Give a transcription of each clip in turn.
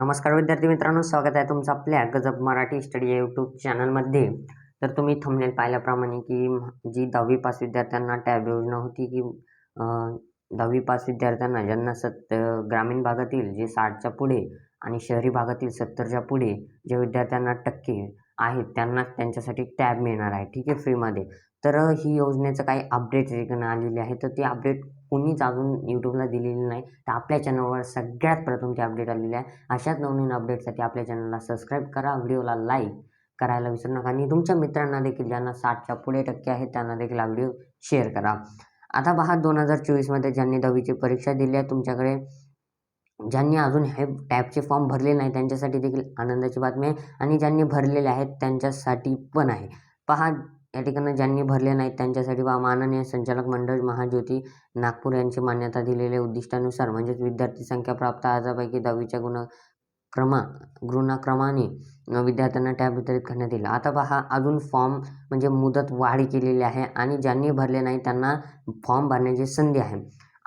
नमस्कार विद्यार्थी मित्रांनो स्वागत आहे तुमचं आपल्या गजब मराठी स्टडी या यूट्यूब चॅनलमध्ये तर तुम्ही थंबनेल पाहिल्याप्रमाणे की जी दहावी पास विद्यार्थ्यांना टॅब योजना होती की दहावी पास विद्यार्थ्यांना ज्यांना सत्त ग्रामीण भागातील जे साठच्या पुढे आणि शहरी भागातील सत्तरच्या पुढे जे विद्यार्थ्यांना टक्के आहेत त्यांना त्यांच्यासाठी टॅब मिळणार आहे. ठीक आहे फ्रीमध्ये. तर ही योजनेचं काही अपडेट रिकनं आलेली आहे. तर ती अपडेट कोणीच अजून यूट्यूबला दिलेली नाही. तर आपल्या चॅनलवर सगळ्यात प्रथम ती अपडेट आलेली आहे. अशाच नवनवीन अपडेटसाठी आपल्या चॅनलला सबस्क्राईब करा. व्हिडिओला लाईक करायला विसरू नका. आणि तुमच्या मित्रांना देखील ज्यांना साठच्या पुढे टक्के आहेत त्यांना देखील हा व्हिडिओ शेअर करा. आता पहा दोन हजार चोवीसमध्ये ज्यांनी दहावीची परीक्षा दिली आहे तुमच्याकडे ज्यांनी अजून हे टॅबचे फॉर्म भरले नाही त्यांच्यासाठी देखील आनंदाची बातमी आहे. आणि ज्यांनी भरलेले आहेत त्यांच्यासाठी पण आहे. पहा या ठिकाणी ज्यांनी भरले नाहीत त्यांच्यासाठी वा माननीय संचालक मंडळ महाज्योती नागपूर यांची मान्यता दिलेल्या उद्दिष्टानुसार म्हणजेच विद्यार्थी संख्या प्राप्त अर्जापैकी दहावीच्या गुण क्रमा गुणाक्रमाने विद्यार्थ्यांना टॅब वितरित करण्यात येईल. आता पहा अजून फॉर्म म्हणजे मुदत वाढ केलेली आहे आणि ज्यांनी भरले नाही त्यांना फॉर्म भरण्याची संधी आहे.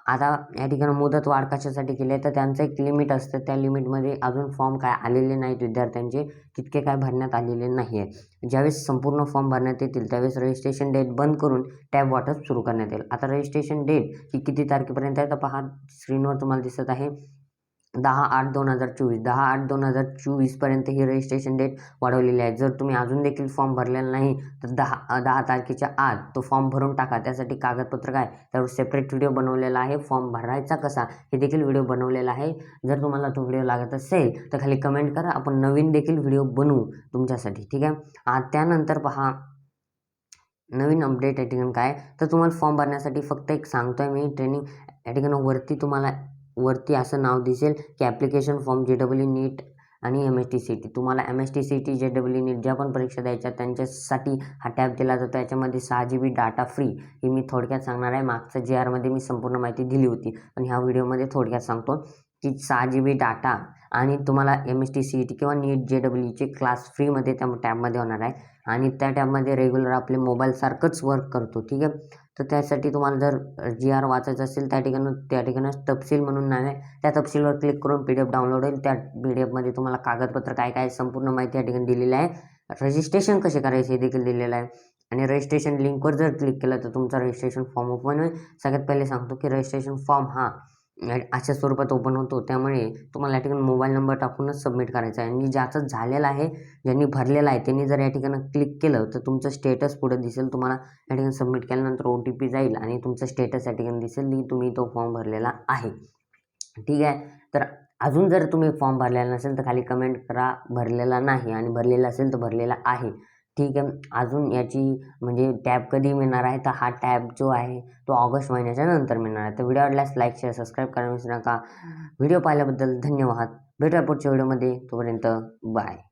आता या ठिकाणी मुदत वाढ कशासाठी केली आहे? तर त्यांचं एक लिमिट असतं. त्या लिमिटमध्ये अजून फॉर्म काय आलेले नाहीत विद्यार्थ्यांचे. तितके काय भरण्यात आलेले नाही आहे ज्यावेळेस संपूर्ण फॉर्म भरण्यात येतील त्यावेळेस रजिस्ट्रेशन डेट बंद करून टॅब वाटप सुरू करण्यात येईल. आता रजिस्ट्रेशन डेट ही किती तारखेपर्यंत आहे? तर पहा स्क्रीनवर तुम्हाला दिसत आहे. दहा आठ दोन हजार चोवीस दहा आठ दोन हजार चोवीसपर्यंत ही रजिस्ट्रेशन डेट वाढवलेली आहे. जर तुम्ही अजून देखील फॉर्म भरलेला नाही तर दहा दहा तारखेच्या आत तो फॉर्म भरून टाका. त्यासाठी कागदपत्र काय? त्यावर सेपरेट व्हिडिओ बनवलेला आहे. फॉर्म भरायचा कसा? हे देखील व्हिडिओ बनवलेला आहे. जर तुम्हाला तो व्हिडिओ लागत असेल तर खाली कमेंट करा. आपण नवीन देखील व्हिडिओ बनवू तुमच्यासाठी. ठीक आहे? आ, त्यानंतर पहा नवीन अपडेट या ठिकाणी काय? तर तुम्हाला फॉर्म भरण्यासाठी फक्त एक सांगतो आहे मी. ट्रेनिंग या ठिकाणी वरती तुम्हाला वरती असं नाव दिसेल की application form J W NEET आणि M S T C T तुम्हाला M S T C T J W NEET ज्या पण परीक्षा द्यायच्या त्यांच्यासाठी हा टॅब दिला जातो. याच्यामध्ये सहा जी बी डाटा फ्री ही मी थोडक्यात सांगणार आहे. मागच्या जी आरमध्ये मी संपूर्ण माहिती दिली होती. पण ह्या व्हिडिओमध्ये थोडक्यात सांगतो की सहा जी बी डाटा आणि तुम्हाला M S T C T किंवा नीट जे डब्ल्यूचे क्लास फ्रीमध्ये त्या टॅबमध्ये होणार आहे. आणि त्या टॅबमध्ये रेग्युलर आपले मोबाईलसारखंच वर्क करतो. ठीक आहे? तर त्यासाठी तुम्हाला जर जी आर वाचायचं असेल त्या ठिकाणी त्या ठिकाणी तपशील म्हणून नाव आहे. त्या तपशीलवर क्लिक करून पी डी एफ डाउनलोड होईल. त्या पी डी एफमध्ये तुम्हाला कागदपत्र काय काय संपूर्ण माहिती या ठिकाणी दिलेली आहे. रजिस्ट्रेशन कसे करायचे हे देखील दिलेलं आहे. आणि रजिस्ट्रेशन लिंकवर जर क्लिक केलं तर तुमचा रजिस्ट्रेशन फॉर्म ओपन होईल. सगळ्यात पहिले सांगतो की रजिस्ट्रेशन फॉर्म हा म्हणजे अशा स्वरूपात ओपन होतो. त्यामुळे तुम्हाला या ठिकाणी मोबाईल नंबर टाकूनच सबमिट करायचा आहे. आणि ज्याचं झालेलं आहे ज्यांनी भरलेलं आहे त्यांनी जर या ठिकाणी क्लिक केलं तर तुमचं स्टेटस पुढे दिसेल. तुम्हाला या ठिकाणी सबमिट केल्यानंतर ओ टी पी जाईल आणि तुमचं स्टेटस या ठिकाणी दिसेल. की तुम्ही तो फॉर्म भरलेला आहे. ठीक आहे? तर अजून जर तुम्ही फॉर्म भरलेला नसेल तर खाली कमेंट करा भरलेला नाही. आणि भरलेला असेल तर भरलेला आहे. ठीक आहे. अजून याची म्हणजे टॅब कधी मिळणार आहे? तर हा टॅब जो आहे तो ऑगस्ट महिन्याच्या नंतर मिळणार आहे. तर व्हिडिओ आवडल्यास लाईक शेअर सबस्क्राईब करायला विसरू नका. व्हिडिओ पाहिल्याबद्दल धन्यवाद. भेटूया पुढच्या व्हिडिओमध्ये. तोपर्यंत बाय.